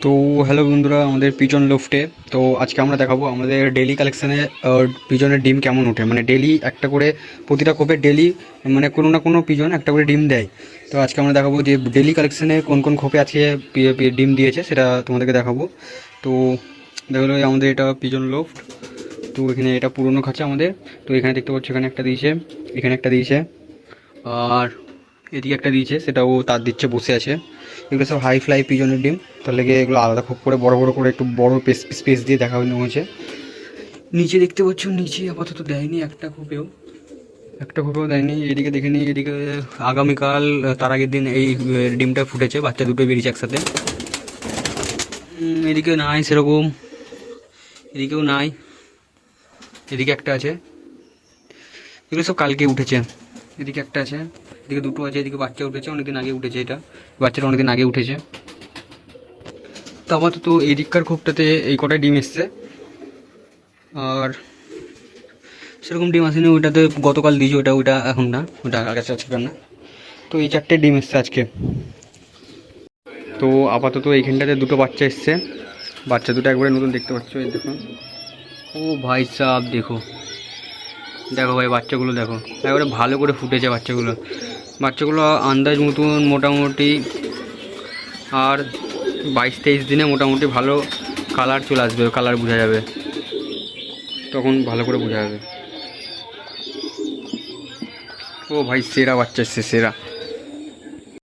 তো হ্যালো বন্ধুরা, আমাদের পিজন লোফটে। তো আজকে আমরা দেখাবো আমাদের ডেলি কালেকশানে পিজনের ডিম কেমন ওঠে। মানে ডেলি একটা করে, প্রতিটা কোপে ডেলি মানে কোনো না কোনো পিজন একটা করে ডিম দেয়। তো আজকে আমরা দেখাবো যে ডেলি কালেকশানে কোন কোন খোপে পি- ডিম দিয়েছে, সেটা তোমাদেরকে দেখাবো। তো দেখল আমাদের এটা পিজন লোফট। তো এখানে এটা পুরনো খাঁচা আমাদের। তো এখানে দেখতে পাচ্ছ, এখানে একটা দিয়েছে, এখানে একটা দিয়েছে। আর এদিকে একটা দিয়েছে, সেটাও তার দিচ্ছে, বসে আছে। এগুলো সব হাই ফ্লাই পিজনের ডিম। তার লেগে এগুলো আলাদা খুব করে, বড় বড় করে একটু বড় স্পেস দিয়ে দেখা হয়েছে নিচে দেখতে পাচ্ছ, নিচে আপাতত দেয়নি একটা খোপেও। একটা খোপেও দেয়নি, এদিকে দেখে নিই এদিকে আগামীকাল, তার আগের দিন এই ডিমটা ফুটেছে, বাচ্চা দুটো বেরিয়েছে একসাথে। এদিকে নাই সেরকম। এদিকেও নাই। এদিকে একটা আছে। এগুলো সব কালকে উঠেছে। এদিকে একটা আছে। এদিকে দুটো আছে, এদিকে বাচ্চা উঠেছে, অনেকদিন আগে উঠেছে এটা। বাচ্চাটা অনেকদিন আগে উঠেছে। তো আপাতত এদিককার খোপটাতে এই কটাই ডিম এসছে। আর সেরকম ডিম আসেনি, ওইটাতে গতকাল দিয়েছি ওটা ওইটা এখন না ওটা আগে আজকে না। তো এই চারটে ডিম এসছে আজকে। তো আপাতত এইখানটাতে দুটো বাচ্চা এসছে। বাচ্চা দুটো একবারে নতুন দেখতে পাচ্ছ, এই দেখুন। ও ভাই সাহ দেখো। দেখো ভাই, বাচ্চাগুলো দেখো। একবারে ভালো করে ফুটেছে বাচ্চাগুলো। বাচ্চাগুলো আন্দাজ মতন মোটামুটি আর বাইশ তেইশ দিনে মোটামুটি ভালো কালার চলে আসবে কালার বোঝা যাবে। তখন ভালো করে বোঝা যাবে। ও ভাই, সেরা বাচ্চা সে সেরা।